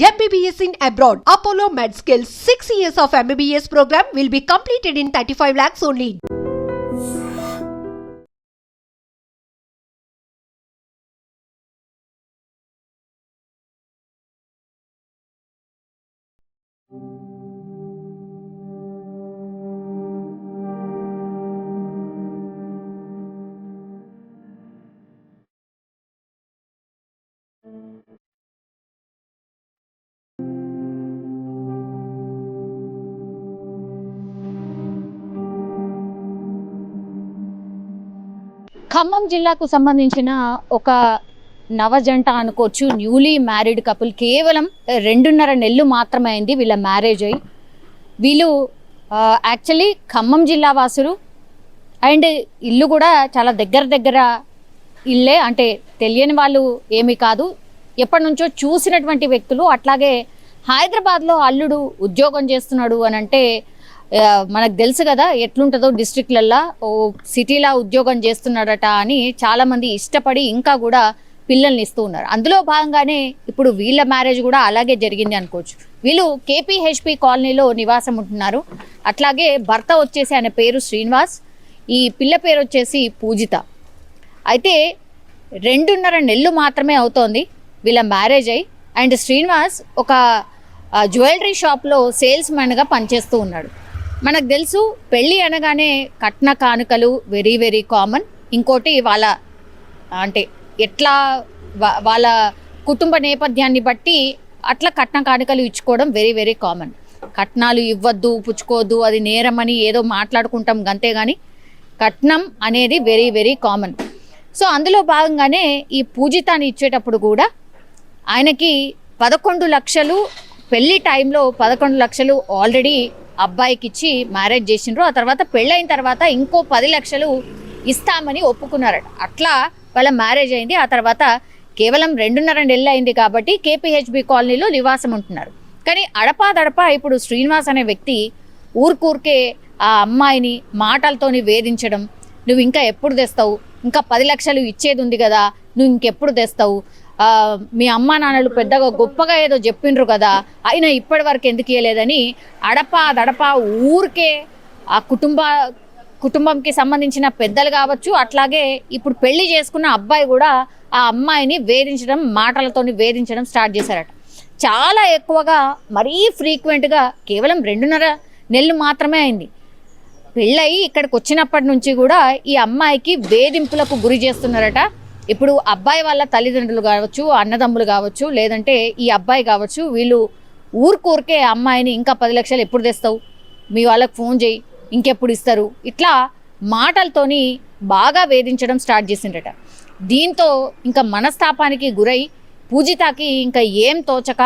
MBBS in abroad. Apollo MedSkill 6 years of MBBS program will be completed in 35 lakhs only. Khammam జిల్లాకు సంబంధించిన ఒక నవజంట అనుకోవచ్చు. Newly married couple. కేవలం రెండున్నర నెలలు మాత్రమే అయింది వీళ్ళ మ్యారేజ్ అయ్యి వీళ్ళు యాక్చువల్లీ ఖమ్మం జిల్లా వాసులు అండ్ ఇల్లు కూడా చాలా దగ్గర దగ్గర ఇల్లే. అంటే తెలియని వాళ్ళు ఏమీ కాదు. ఎప్పటి నుంచో చూసినటువంటి వ్యక్తులు. అట్లాగే హైదరాబాద్లో అల్లుడు ఉద్యోగం చేస్తున్నాడు అని అంటే మనకు తెలుసు కదా ఎట్లుంటుందో డిస్ట్రిక్ట్లల్లో ఓ సిటీలా ఉద్యోగం చేస్తున్నాడట అని చాలామంది ఇష్టపడి ఇంకా కూడా పిల్లల్ని ఇస్తూ ఉన్నారు. అందులో భాగంగానే ఇప్పుడు వీళ్ళ మ్యారేజ్ కూడా అలాగే జరిగింది అనుకోవచ్చు. వీళ్ళు కేపీహెచ్పి కాలనీలో నివాసం ఉంటున్నారు. అట్లాగే భర్త వచ్చేసి ఆయన పేరు శ్రీనివాస్ ఈ పిల్ల పేరు వచ్చేసి పూజిత. అయితే రెండున్నర నెలలు మాత్రమే అవుతోంది వీళ్ళ మ్యారేజ్ అయ్యి అండ్ శ్రీనివాస్ ఒక జ్యువెలరీ షాప్లో సేల్స్ మ్యాన్గా పనిచేస్తూ ఉన్నాడు. మనకు తెలుసు పెళ్ళి అనగానే కట్న కానుకలు వెరీ వెరీ కామన్ ఇంకోటి వాళ్ళ అంటే ఎట్లా వాళ్ళ కుటుంబ నేపథ్యాన్ని బట్టి అట్లా కట్న కానుకలు ఇచ్చుకోవడం వెరీ వెరీ కామన్ కట్నాలు ఇవ్వద్దు పుచ్చుకోవద్దు అది నేరమని ఏదో మాట్లాడుకుంటాం గంతే కానీ కట్నం అనేది వెరీ వెరీ కామన్ సో అందులో భాగంగానే ఈ పూజితాన్ని ఇచ్చేటప్పుడు కూడా ఆయనకి పదకొండు లక్షలు పెళ్ళి టైంలో పదకొండు లక్షలు ఆల్రెడీ అబ్బాయికి ఇచ్చి మ్యారేజ్ చేసిండ్రు. ఆ తర్వాత పెళ్ళైన తర్వాత ఇంకో పది లక్షలు ఇస్తామని ఒప్పుకున్నారట. అట్లా వాళ్ళ మ్యారేజ్ అయింది. ఆ తర్వాత కేవలం రెండున్నర నెలలు అయింది కాబట్టి కేపీహెచ్బి కాలనీలో నివాసం ఉంటున్నారు. కానీ అడపాదడపా ఇప్పుడు శ్రీనివాస్ అనే వ్యక్తి ఊరికూరికే ఆ అమ్మాయిని మాటలతోని వేధించడం నువ్వు ఇంకా ఎప్పుడు తెస్తావు? ఇంకా పది లక్షలు ఇచ్చేది ఉంది కదా నువ్వు ఇంకెప్పుడు తెస్తావు? మీ అమ్మా నాన్నలు పెద్దగా గొప్పగా ఏదో చెప్పిండ్రు కదా అయినా ఇప్పటి వరకు ఎందుకు ఇవ్వలేదని అడపా దడపా ఊరికే ఆ కుటుంబ కుటుంబంకి సంబంధించిన పెద్దలు కావచ్చు అట్లాగే ఇప్పుడు పెళ్ళి చేసుకున్న అబ్బాయి కూడా ఆ అమ్మాయిని వేధించడం మాటలతోని వేధించడం స్టార్ట్ చేశారట. చాలా ఎక్కువగా మరీ ఫ్రీక్వెంట్గా కేవలం రెండున్నర నెలలు మాత్రమే అయింది. పెళ్ళయి ఇక్కడికి వచ్చినప్పటి నుంచి కూడా ఈ అమ్మాయికి వేధింపులకు గురి చేస్తున్నారట. ఇప్పుడు అబ్బాయి వాళ్ళ తల్లిదండ్రులు కావచ్చు అన్నదమ్ములు కావచ్చు లేదంటే ఈ అబ్బాయి కావచ్చు వీళ్ళు ఊరికూరికే అమ్మాయిని ఇంకా పది లక్షలు ఎప్పుడు తెస్తావు? మీ వాళ్ళకి ఫోన్ చేయి ఇంకెప్పుడు ఇస్తారు? ఇట్లా మాటలతోని బాగా వేధించడం స్టార్ట్ చేసిండట దీంతో ఇంకా మనస్తాపానికి గురై పూజితాకి ఇంకా ఏం తోచక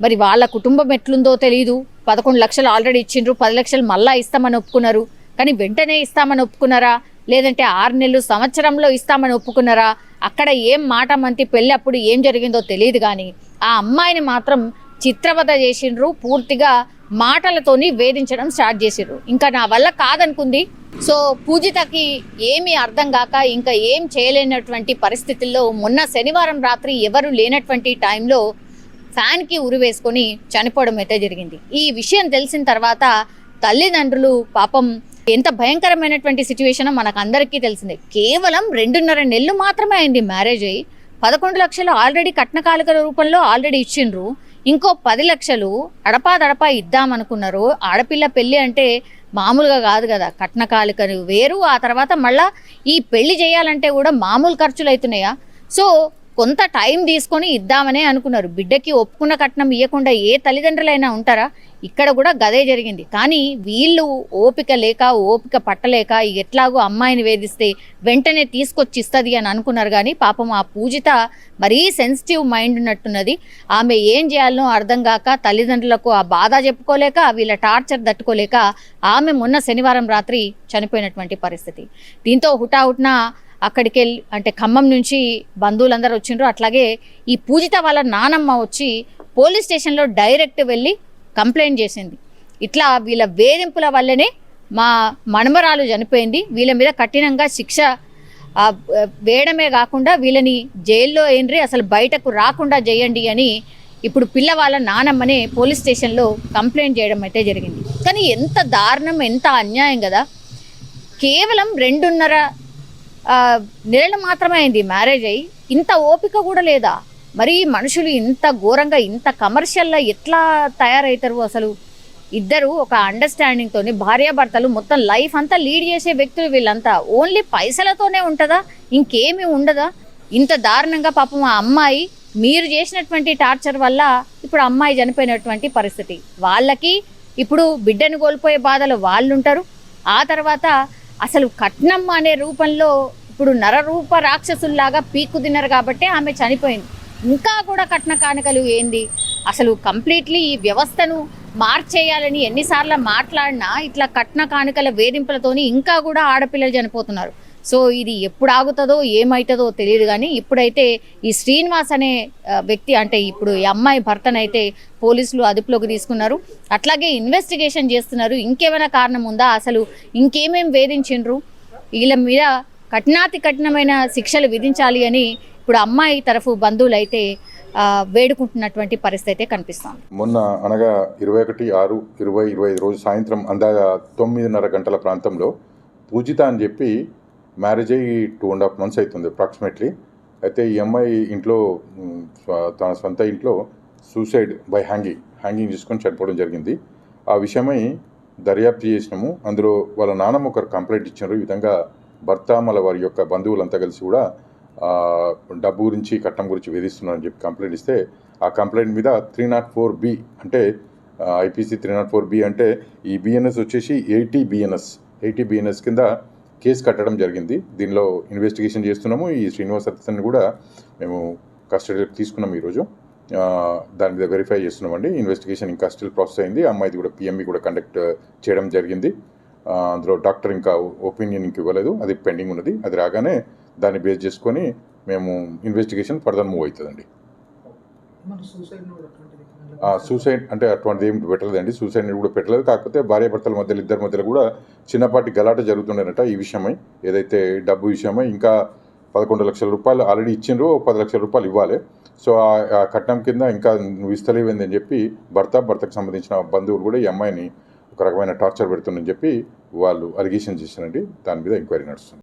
మరి వాళ్ళ కుటుంబం ఎట్లుందో తెలియదు పదకొండు లక్షలు ఆల్రెడీ ఇచ్చిండ్రు పది లక్షలు మళ్ళా ఇస్తామని ఒప్పుకున్నారు. కానీ వెంటనే ఇస్తామని ఒప్పుకున్నారా? లేదంటే ఆరు నెలలు సంవత్సరంలో ఇస్తామని ఒప్పుకున్నారా? అక్కడ ఏం మాట మంతి పెళ్ళి అప్పుడు ఏం జరిగిందో తెలియదు కానీ ఆ అమ్మాయిని మాత్రం చిత్రవద చేసిండ్రు పూర్తిగా మాటలతోని వేధించడం స్టార్ట్ చేసిండ్రు. ఇంకా నా వల్ల కాదనుకుంది. సో పూజితకి ఏమీ అర్థం కాక ఇంకా ఏం చేయలేనటువంటి పరిస్థితుల్లో మొన్న శనివారం రాత్రి ఎవరు లేనటువంటి టైంలో ఫ్యాన్కి ఉరి వేసుకొని చనిపోవడం అయితే జరిగింది. ఈ విషయం తెలిసిన తర్వాత తల్లిదండ్రులు పాపం ఎంత భయంకరమైనటువంటి సిచ్యువేషన్ మనకు అందరికీ తెలిసిందే. కేవలం రెండున్నర నెలలు మాత్రమే అయింది మ్యారేజ్ అయ్యి. పదకొండు లక్షలు ఆల్రెడీ కట్నకాలిక రూపంలో ఆల్రెడీ ఇచ్చిండ్రు. ఇంకో పది లక్షలు అడపాదడపా ఇద్దామనుకున్నారు. ఆడపిల్ల పెళ్ళి అంటే మామూలుగా కాదు కదా. కట్నకాలికలు వేరు ఆ తర్వాత మళ్ళా ఈ పెళ్ళి చేయాలంటే కూడా మామూలు ఖర్చులు అవుతున్నాయా సో కొంత టైం తీసుకొని ఇద్దామనే అనుకున్నారు. బిడ్డకి ఒప్పుకున్న కట్నం ఇవ్వకుండా ఏ తల్లిదండ్రులైనా ఉంటారా? ఇక్కడ కూడా గదే జరిగింది. కానీ వీళ్ళు ఓపిక లేక ఓపిక పట్టలేక ఎట్లాగో అమ్మాయిని వేధిస్తే వెంటనే తీసుకొచ్చి ఇస్తుంది అని అనుకున్నారు. కానీ పాపం ఆ పూజిత మరీ సెన్సిటివ్ మైండ్ ఉన్నట్టున్నది. ఆమె ఏం చేయాలనో అర్థం కాక తల్లిదండ్రులకు ఆ బాధ చెప్పుకోలేక వీళ్ళ టార్చర్ తట్టుకోలేక ఆమె మొన్న శనివారం రాత్రి చనిపోయినటువంటి పరిస్థితి. దీంతో హుటాహుట్నా అక్కడికి వెళ్ళి అంటే ఖమ్మం నుంచి బంధువులందరూ వచ్చిండ్రు. అట్లాగే ఈ పూజిత వాళ్ళ నానమ్మ వచ్చి పోలీస్ స్టేషన్లో డైరెక్ట్ వెళ్ళి కంప్లైంట్ చేసింది. ఇట్లా వీళ్ళ వేధింపుల వల్లనే మా మణమరాలు చనిపోయింది. వీళ్ళ మీద కఠినంగా శిక్ష వేయడమే కాకుండా వీళ్ళని జైల్లో ఏండ్రి అసలు బయటకు రాకుండా చేయండి అని ఇప్పుడు పిల్లవాళ్ళ నానమ్మనే పోలీస్ స్టేషన్లో కంప్లైంట్ చేయడం అయితే జరిగింది. కానీ ఎంత దారుణం ఎంత అన్యాయం కదా. కేవలం రెండున్నర నెలలు మాత్రమే అయింది మ్యారేజ్ అయ్యి ఇంత ఓపిక కూడా లేదా? మరి మనుషులు ఇంత ఘోరంగా ఇంత కమర్షియల్గా ఎట్లా తయారవుతారు అసలు? ఇద్దరు ఒక అండర్స్టాండింగ్తోని భార్యాభర్తలు మొత్తం లైఫ్ అంతా లీడ్ చేసే వ్యక్తులు వీళ్ళంతా. ఓన్లీ పైసలతోనే ఉంటుందా? ఇంకేమీ ఉండదా? ఇంత దారుణంగా పాపం ఆ అమ్మాయి మీరు చేసినటువంటి టార్చర్ వల్ల ఇప్పుడు అమ్మాయి చనిపోయినటువంటి పరిస్థితి. వాళ్ళకి ఇప్పుడు బిడ్డను కోల్పోయే బాధలు వాళ్ళు ఉంటారు ఆ తర్వాత అసలు కట్నం అనే రూపంలో ఇప్పుడు నరరూప రాక్షసుల్లాగా పీక్కు తిన్నారు కాబట్టి ఆమె చనిపోయింది. ఇంకా కూడా కట్న కానుకలు ఏంది? అసలు కంప్లీట్లీ ఈ వ్యవస్థను మార్చేయాలని ఎన్నిసార్లు మాట్లాడినా ఇట్లా కట్న కానుకల వేధింపులతోని ఇంకా కూడా ఆడపిల్లలు చనిపోతున్నారు. సో ఇది ఎప్పుడు ఆగుతుందో ఏమవుతుందో తెలియదు కానీ ఇప్పుడైతే ఈ శ్రీనివాస్ అనే వ్యక్తి అంటే ఇప్పుడు ఈ అమ్మాయి భర్తనైతే పోలీసులు అదుపులోకి తీసుకున్నారు. అట్లాగే ఇన్వెస్టిగేషన్ చేస్తున్నారు. ఇంకేమైనా కారణం ఉందా? అసలు ఇంకేమేం వేధించిండ్రు? వీళ్ళ మీద కఠినాతి కఠినమైన శిక్షలు విధించాలి అని ఇప్పుడు అమ్మాయి తరఫు బంధువులు అయితే వేడుకుంటున్నటువంటి పరిస్థితి అయితే కనిపిస్తోంది. మొన్న అనగా ఇరవై ఒకటి ఆరు ఇరవై ఇరవై ఐదు రోజు సాయంత్రం అందాక తొమ్మిదిన్నర గంటల ప్రాంతంలో పూజిత అని చెప్పి మ్యారేజ్ అయ్యి టూ అండ్ హాఫ్ మంత్స్ అవుతుంది అప్రాక్సిమేట్లీ అయితే ఈ అమ్మాయి ఇంట్లో తన సొంత ఇంట్లో సూసైడ్ బై హ్యాంగింగ్ హ్యాంగింగ్ చేసుకొని చనిపోవడం జరిగింది. ఆ విషయమై దర్యాప్తు చేసినాము. అందులో వాళ్ళ నాన్నమ్మ ఒకరు కంప్లైంట్ ఇచ్చారు. ఈ విధంగా భర్త మళ్ళీ వారి యొక్క బంధువులంతా కలిసి కూడా డబ్బు గురించి కట్నం గురించి వేధిస్తున్నారని చెప్పి కంప్లైంట్ ఇస్తే ఆ కంప్లైంట్ మీద త్రీ నాట్ ఫోర్ బి అంటే IPC three nought four B అంటే ఈ బిఎన్ఎస్ వచ్చేసి ఎయిటీ బిఎన్ఎస్ ఎయిటీ బిఎన్ఎస్ కింద కేసు కట్టడం జరిగింది. దీనిలో ఇన్వెస్టిగేషన్ చేస్తున్నాము. ఈ శ్రీనివాస్ అతన్ని కూడా మేము కస్టడీలోకి తీసుకున్నాం ఈరోజు. దాని మీద వెరిఫై చేస్తున్నామండి. ఇన్వెస్టిగేషన్ ఇంకా స్టిల్ ప్రాసెస్ అయింది. అమ్మాయిది కూడా పిఎంఈ కూడా కండక్ట్ చేయడం జరిగింది. అందులో డాక్టర్ ఇంకా ఒపీనియన్ ఇంక ఇవ్వలేదు. అది పెండింగ్ ఉన్నది. అది రాగానే దాన్ని బేస్ చేసుకొని మేము ఇన్వెస్టిగేషన్ ఫర్దర్ మూవ్ అవుతుందండి. సూసైడ్ అంటే అటువంటిది ఏం పెట్టలేదండి. సూసైడ్ కూడా పెట్టలేదు. కాకపోతే భార్యాభర్తల మధ్యలో ఇద్దరి మధ్యలో కూడా చిన్నపాటి గలాట జరుగుతుండేనట ఈ విషయమై. ఏదైతే డబ్బు విషయమై ఇంకా పదకొండు లక్షల రూపాయలు ఆల్రెడీ ఇచ్చిండ్రు పది లక్షల రూపాయలు ఇవ్వాలి. సో ఆ- ఆ కట్నం కింద ఇంకా నువ్వు ఇస్తలేవేంది అని చెప్పి భర్త భర్తకు సంబంధించిన బంధువులు కూడా ఈ అమ్మాయిని ఒక రకమైన టార్చర్ పెడుతుందని చెప్పి వాళ్ళు అలిగేషన్ చేశారండి. దాని మీద ఎంక్వైరీ నడుస్తుంది.